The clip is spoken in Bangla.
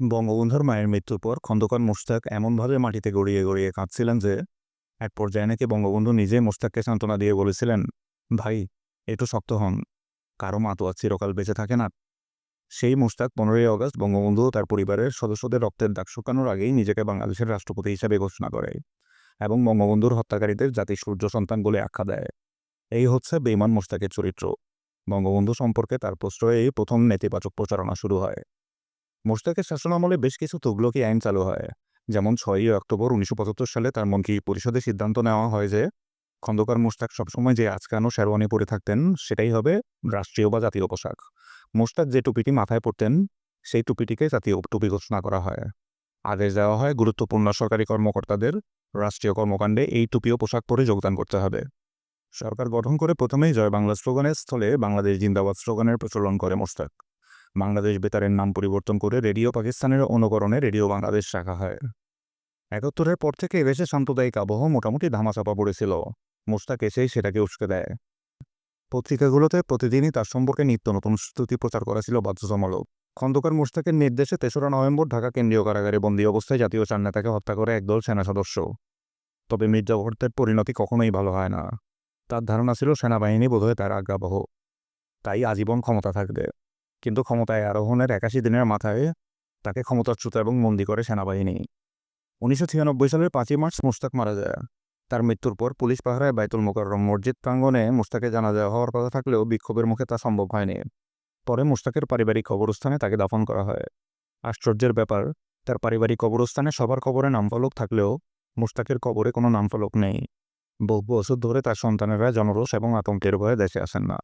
বঙ্গবন্ধুর মায়ের মৃত্যুর পর খন্দকার মোশতাক এমনভাবে মাটিতে গড়িয়ে গড়িয়ে কাঁদছিলেন যে, এক পর্যায়ে নাকি বঙ্গবন্ধু নিজে মোশতাককে সান্ত্বনা দিয়ে বলেছিলেন, ভাই, একটু শক্ত হন। কারও মা তো আর চিরকাল বেঁচে থাকে না। সেই মোশতাক পনেরোই আগস্ট বঙ্গবন্ধু তার পরিবারের সদস্যদের রক্তের দাগ শুকানোর আগেই নিজেকে বাংলাদেশের রাষ্ট্রপতি হিসেবে ঘোষণা করে এবং বঙ্গবন্ধুর হত্যাকারীদের জাতির সূর্য সন্তান বলে আখ্যা দেয়। এই হচ্ছে বেইমান মোশতাকের চরিত্র। বঙ্গবন্ধু সম্পর্কে তার প্রশ্রয়েই প্রথম নেতিবাচক প্রচারণা শুরু হয়। মোশতাকের শাসনামলে বেশ কিছু তুগলকি আইন চালু হয়। যেমন ছয়ই অক্টোবর উনিশশো পঁচাত্তর সালে তার মন্ত্রী পরিষদে সিদ্ধান্ত নেওয়া হয় যে, খন্দকার মোশতাক সবসময় যে আজকানো শেরওয়ানি পরে থাকতেন, সেটাই হবে রাষ্ট্রীয় বা জাতীয় পোশাক। মোশতাক যে টুপিটি মাথায় পরতেন, সেই টুপিটিকে জাতীয় টুপি ঘোষণা করা হয়। আদেশ দেওয়া হয় গুরুত্বপূর্ণ সরকারি কর্মকর্তাদের রাষ্ট্রীয় কর্মকাণ্ডে এই টুপিও পোশাক পরে যোগদান করতে হবে। সরকার গঠন করে প্রথমেই জয় বাংলা স্লোগানের স্থলে বাংলাদেশ জিন্দাবাদ স্লোগানের প্রচলন করে মোশতাক। বাংলাদেশ বেতারের নাম পরিবর্তন করে রেডিও পাকিস্তানের অনুকরণে রেডিও বাংলাদেশ রাখা হয়। একাত্তরের পর থেকে এদেশে সাম্প্রদায়িক আবহ মোটামুটি ধামাচাপা পড়েছিল। মোস্তাক এসেই সেটাকে উস্কে দেয়। পত্রিকাগুলোতে প্রতিদিনই তার সম্পর্কে নিত্য নতুন স্তুতি প্রচার করা ছিল বাধ্যতামূলক। খন্দকার মোশতাকের নির্দেশে তেসরা নভেম্বর ঢাকা কেন্দ্রীয় কারাগারে বন্দী অবস্থায় জাতীয় চার নেতাকে হত্যা করে একদল সেনা সদস্য। তবে মির্জা ভট্টের পরিণতি কখনোই ভালো হয় না। তার ধারণা ছিল সেনাবাহিনী বোধহয় তার আজ্ঞাবহ তাই আজীবন ক্ষমতা থাকবে। কিন্তু ক্ষমতায় আরোহণের একাশি দিনের মাথায় তাকে ক্ষমতাচ্যুত এবং বন্দী করে সেনাবাহিনী। উনিশশো ছিয়ানব্বই সালের পাঁচই মার্চ মোশতাক মারা যায়। তার মৃত্যুর পর পুলিশ পাহারায় বাইতুল মোকাররম মসজিদ প্রাঙ্গণে মোশতাকে জানাজা হওয়ার কথা থাকলেও বিক্ষোভের মুখে তা সম্ভব হয়নি। পরে মোশতাকের পারিবারিক কবরস্থানে তাকে দাফন করা হয়। আশ্চর্যের ব্যাপার, তার পারিবারিক কবরস্থানে সবার কবরে নামফলক থাকলেও মোশতাকের কবরে কোনো নামফলক নেই। বহু বছর ধরে তার সন্তানেরা জনরোষ এবং আতঙ্কের ভয়ে দেশে আসেন না।